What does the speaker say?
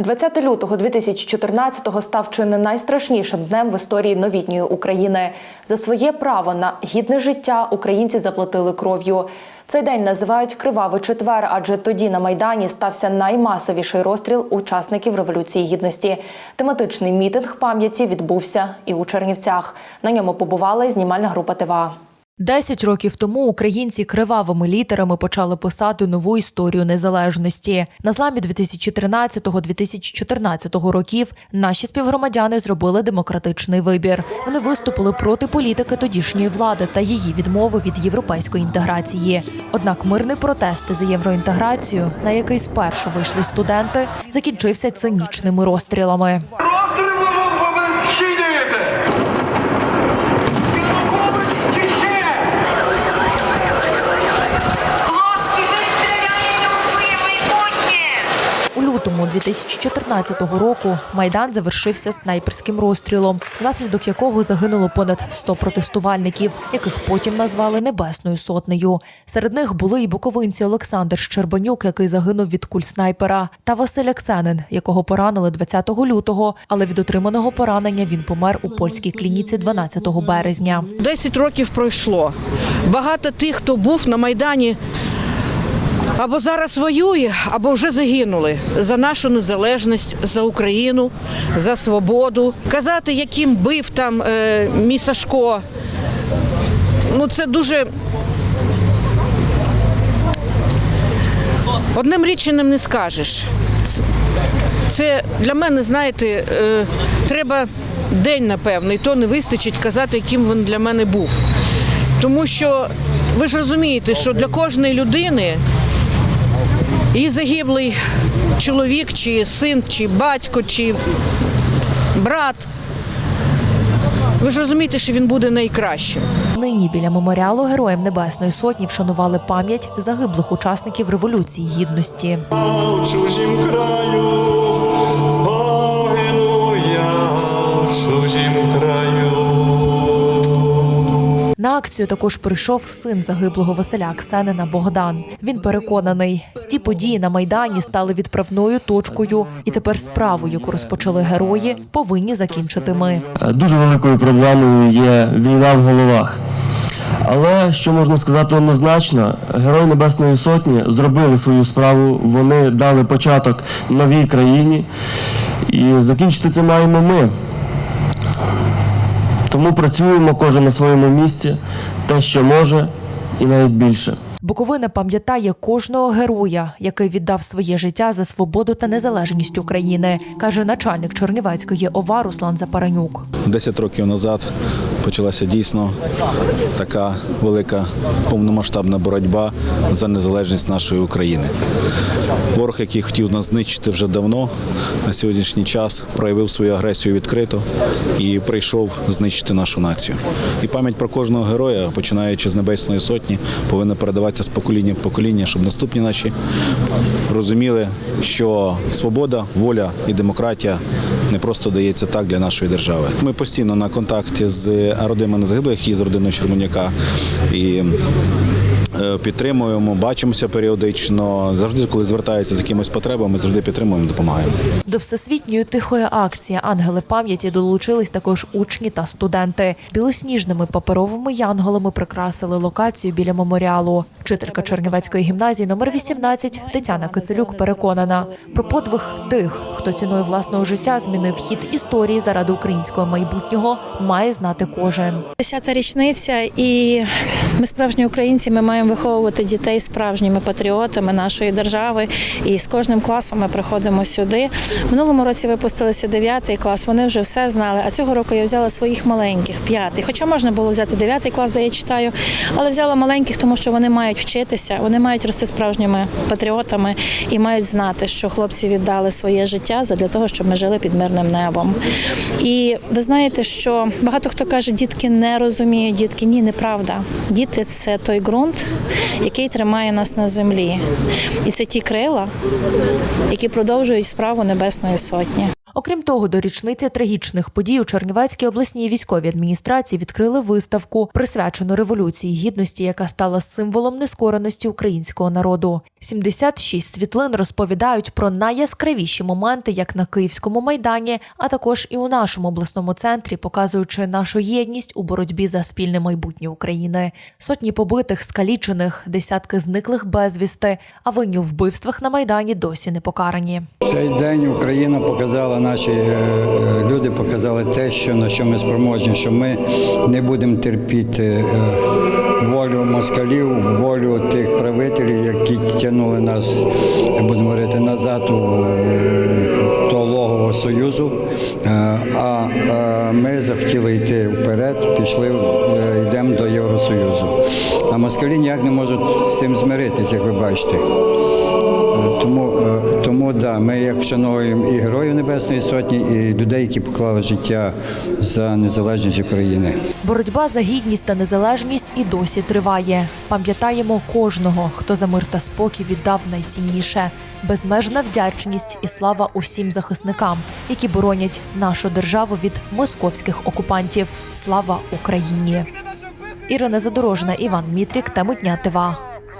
20 лютого 2014-го став чи не найстрашнішим днем в історії новітньої України. За своє право на гідне життя українці заплатили кров'ю. Цей день називають Кривавий четвер, адже тоді на майдані стався наймасовіший розстріл учасників революції гідності. Тематичний мітинг пам'яті відбувся і у Чернівцях. На ньому побувала знімальна група ТВА. Десять років тому українці кривавими літерами почали писати нову історію незалежності. На зламі 2013-2014 років наші співгромадяни зробили демократичний вибір. Вони виступили проти політики тодішньої влади та її відмови від європейської інтеграції. Однак мирний протест за євроінтеграцію, на який спершу вийшли студенти, закінчився цинічними розстрілами. Розстріли ви, ви, ви зчинюєте! Янукович тече! Хлопці, ви стріляєте у своє майбутнє! У лютому 2014 року майдан завершився снайперським розстрілом, внаслідок якого загинуло понад 100 протестувальників, яких потім назвали небесною сотнею. Серед них були і буковинці Олександр Щербанюк, який загинув від куль снайпера, та Василь Аксенин, якого поранили 20 лютого, але від отриманого поранення він помер у польській клініці 12 березня. 10 років пройшло. Багато тих, хто був на Майдані, або зараз воює, або вже загинули за нашу незалежність, за Україну, за свободу. Казати, яким бив там е, мій Сашко, ну це дуже. Одним річенням не скажеш. Це- для мене, знаєте, е, треба день, напевно, і то не вистачить казати, яким він для мене був. Тому що ви ж розумієте, що для кожної людини і загиблий чоловік, чи син, чи батько, чи брат. Ви ж розумієте, що він буде найкращим. Нині біля меморіалу Героям Небесної Сотні вшанували пам'ять загиблих учасників революції гідності. чужім краю, погину я у чужім краю. На акцію також прийшов син загиблого Василя Аксенина Богдан. Він переконаний, ті події на майдані стали відправною точкою, і тепер справу, яку розпочали герої, повинні закінчити ми. Дуже великою проблемою є війна в головах. Але що можна сказати однозначно, Герої Небесної Сотні зробили свою справу, вони дали початок новій країні, і закінчити це маємо ми. Тому працюємо кожен на своєму місці, те, що може, і навіть більше. Буковина пам'ятає кожного героя, який віддав своє життя за свободу та незалежність України, каже начальник Чернівецької ОВА Руслан Запаранюк. 10 років назад почалася дійсно така велика повномасштабна боротьба за незалежність нашої України. Ворог, який хотів нас знищити вже давно, на сьогоднішній час проявив свою агресію відкрито і прийшов знищити нашу націю. І пам'ять про кожного героя, починаючи з Небесної Сотні, повинна передаватися з покоління в покоління, щоб наступні наші розуміли, що свобода, воля і демократія не просто дається так для нашої держави. Ми постійно на контакті з родинами загиблих і з родиною Червоняка. І е, Підтримуємо, бачимося періодично. Завжди, коли звертаються з якимись потребами, завжди підтримуємо, допомагаємо. До всесвітньої тихої акції Ангели пам'яті долучились також учні та студенти. Білосніжними паперовими янголами прикрасили локацію біля меморіалу. Вчителька Чернівецької гімназії номер 18 Тетяна Кицелюк переконана про подвиг тих, хто ціною власного життя змінив хід історії заради українського майбутнього, має знати кожен. Десята річниця, і ми справжні українці. Ми маємо виховувати дітей справжніми патріотами нашої держави. І з кожним класом ми приходимо сюди. Минулому році випустилися 9 клас. Вони вже все знали. А цього року я взяла своїх маленьких, п'ятий. Хоча можна було взяти 9 клас, де я читаю, але взяла маленьких, тому що вони мають вчитися, вони мають рости справжніми патріотами і мають знати, що хлопці віддали своє життя для того, щоб ми жили під мирним небом. І ви знаєте, що багато хто каже, дітки не розуміють, дітки ні, неправда. Діти це той ґрунт, який тримає нас на землі. І це ті крила, які продовжують справу Небесної Сотні. Окрім того, до річниці трагічних подій у Чернівецькій обласній військовій адміністрації відкрили виставку, присвячену революції гідності, яка стала символом нескореності українського народу. 76 світлин розповідають про найяскравіші моменти, як на Київському майдані, а також і у нашому обласному центрі, показуючи нашу єдність у боротьбі за спільне майбутнє України. Сотні побитих, скалічених, десятки зниклих безвісти, а винні у вбивствах на майдані досі не покарані. Цей день Україна показала, наші е, е, люди показали те, що на що ми спроможні, що ми не будемо терпіти е, волю москалів, волю тих правителів, які тягнули нас, будемо говорити, назад у то Союзу. А ми захотіли йти вперед, пішли, йдемо до Євросоюзу. А москалі ніяк не можуть з цим змиритися, як ви бачите. Тому, тому да, ми як вшановуємо і Героїв Небесної Сотні, і людей, які поклали життя за незалежність України. Боротьба за гідність та незалежність і досі триває. Пам'ятаємо кожного, хто за мир та спокій віддав найцінніше. Безмежна вдячність і слава усім захисникам, які боронять нашу державу від московських окупантів. Слава Україні! Ірина Задорожна, Іван Мітрік, теми дня ТВА.